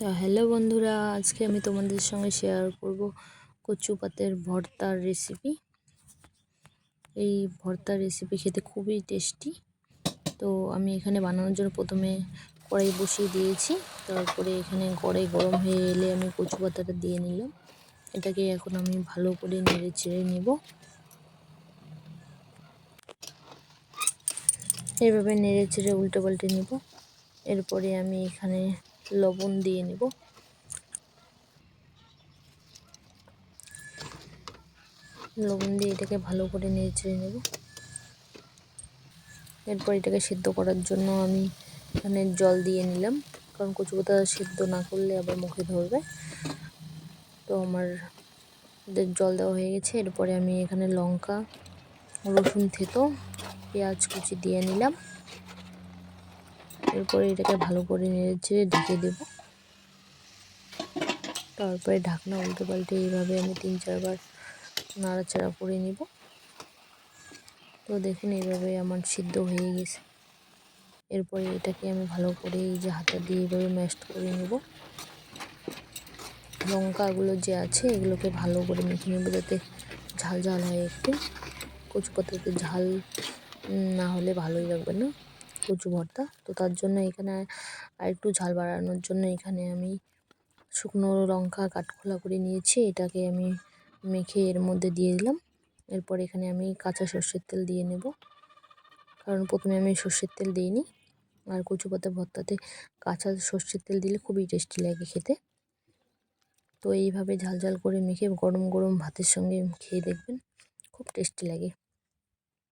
তা হ্যালো বন্ধুরা, আজকে আমি তোমাদের সঙ্গে শেয়ার করব কচু পাতের ভর্তার রেসিপি এই ভর্তার রেসিপি খেতে খুবই টেস্টি তো আমি এখানে বানানোর জন্য প্রথমে কড়াই বসিয়ে দিয়েছি, তারপরে এখানে কড়াই গরম হয়ে এলে আমি কচু পাতাটা দিয়ে নিলাম। এটাকে এখন আমি ভালো করে নেড়ে চেড়ে নেব। এইভাবে নেড়ে চেড়ে উল্টে পাল্টে নেব। এরপরে আমি এখানে লবণ দিয়ে নেব। লবণ দিয়ে এটাকে ভালো করে নেড়ে নেব। এরপর এটাকে সেদ্ধ করার জন্য আমি এখানে জল দিয়ে নিলাম। কারণ কচু পাতা সেদ্ধ না করলে আবার মুখে ধরবে। তো আমার জল দেওয়া হয়ে গেছে। এরপরে আমি এখানে লঙ্কা, রসুন থেতো, পেঁয়াজ কুচি দিয়ে নিলাম। এরপরে এটাকে ভালো করে নেড়ে ঢেকে দেব। তারপরে ঢাকনা উল্টে পাল্টে এইভাবে আমি তিন চারবার নাড়াচাড়া করে নিব। তো দেখুন এইভাবে আমার সিদ্ধ হয়ে গেছে। এরপরে এটাকে আমি ভালো করে এই যে হাতা দিয়ে এইভাবে ম্যাশ করে নেব। লঙ্কাগুলো যে আছে এগুলোকে ভালো করে মেখে নেব যাতে ঝাল ঝাল হয় একটু। কচু পাতাতে ঝাল না হলে ভালোই লাগবে না। কচু ভর্তা। তো তার জন্য এখানে আর একটু ঝাল বাড়ানোর জন্য এখানে আমি শুকনো লঙ্কা কাঠখোলা করে নিয়েছি। এটাকে আমি মেখে এর মধ্যে দিয়ে দিলাম। এরপর এখানে আমি কাঁচা সর্ষের তেল দিয়ে নেব। কারণ প্রথমে আমি সর্ষের তেল দিইনি। আর কচু পাতা ভর্তাতে কাঁচা সর্ষের তেল দিলে খুবই টেস্টি লাগে খেতে। তো এইভাবে ঝাল ঝাল করে মেখে গরম গরম ভাতের সঙ্গে খেয়ে দেখবেন, খুব টেস্টি লাগে।